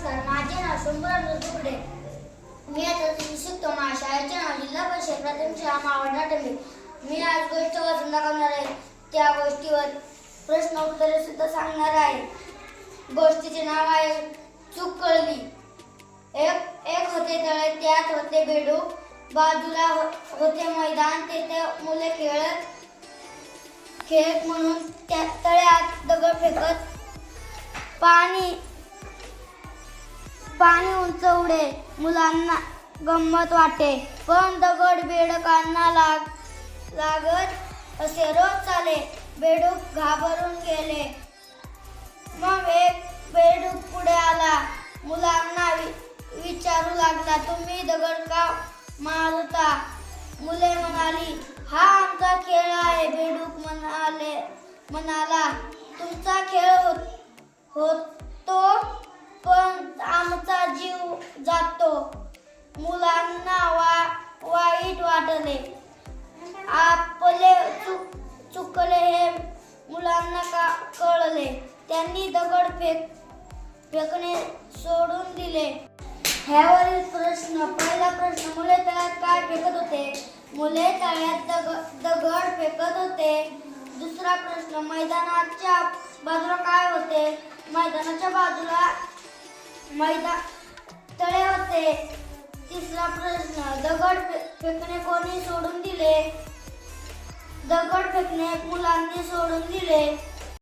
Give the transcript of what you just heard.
नमस्कार माझे नाव शंभूराज तुकडे. मी आता शिकतो माझ्या शाळेचे नाव जिल्हा परिषद प्राथमिक शाळा मावडा टेंबे मी आज गोष्ट वाचून दाखवणार आहे. त्या गोष्टीवर प्रश्न उत्तरे सुद्धा सांगणार आहे. गोष्टीचे नाव आहे चूक कळली. एक एक होते तळे त्यात होते बेडूक बाजूला हो, होते मैदान तेथे मुले खेळत खेळत म्हणून त्या तळ्यात दगड फेकत पाणी पाणी उंच उडे मुलांना गंमत वाटे. पण दगड बेडकांना लाग लागत असे रोज चाले. बेडूक घाबरून गेले. मग एक बेडूक पुढे आला. मुलांना वि- विचारू लागला तुम्ही दगड का मारता? मुले म्हणाली हा आमचा खेळ आहे. बेडूक म्हणाले म्हणाला तुमचा खेळ होत होत मुलांना का कळले? त्यांनी दगड फेक फेकणे सोडून दिले. ह्यावरील प्रश्न पहिला प्रश्न मुले तळ्यात काय फेकत होते? मुले तळ्यात दग दगड फेकत होते. दुसरा प्रश्न मैदानाच्या बाजूला काय होते? मैदानाच्या बाजूला मैदान तळे होते. तिसरा प्रश्न दगड फेकणे कोणी सोडून दिले? दगड फेकणे मुलांनी सोडून दिले.